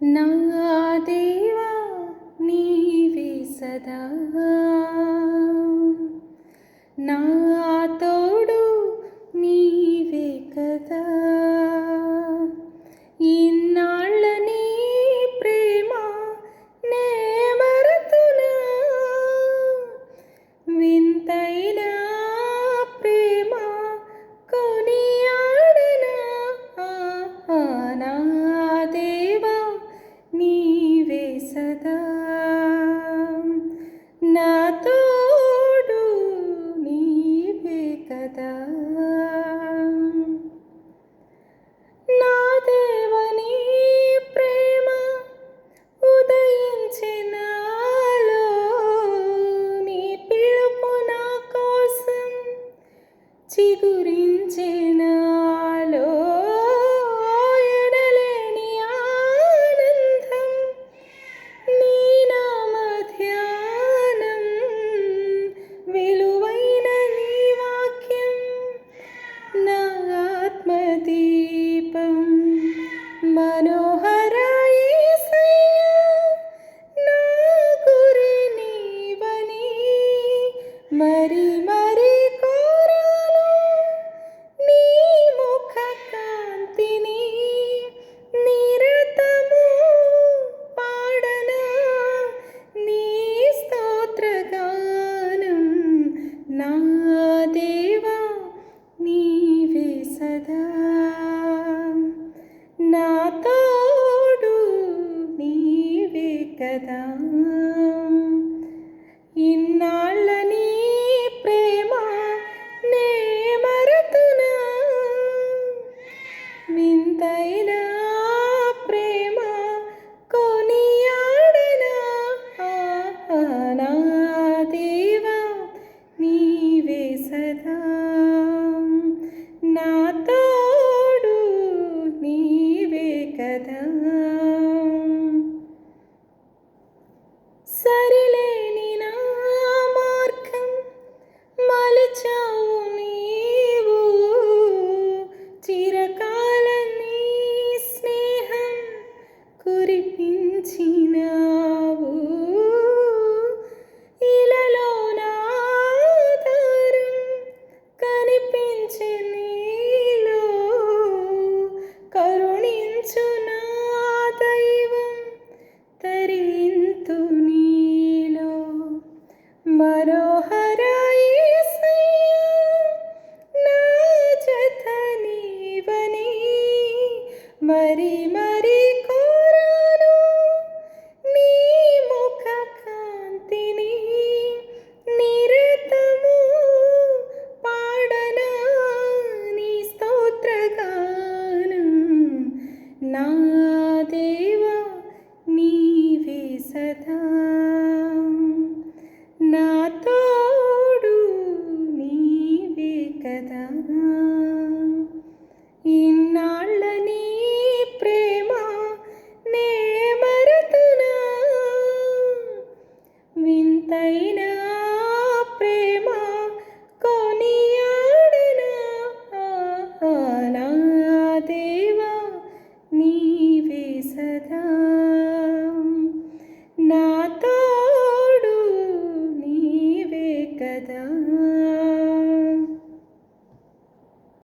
నా దేవా నీవే సదా. నాతో না তো Maria. మరి మరి కోరాను. నీ ముఖ కాంతిని నిరతము పాడనా నీ స్తోత్రగానం. నా తైన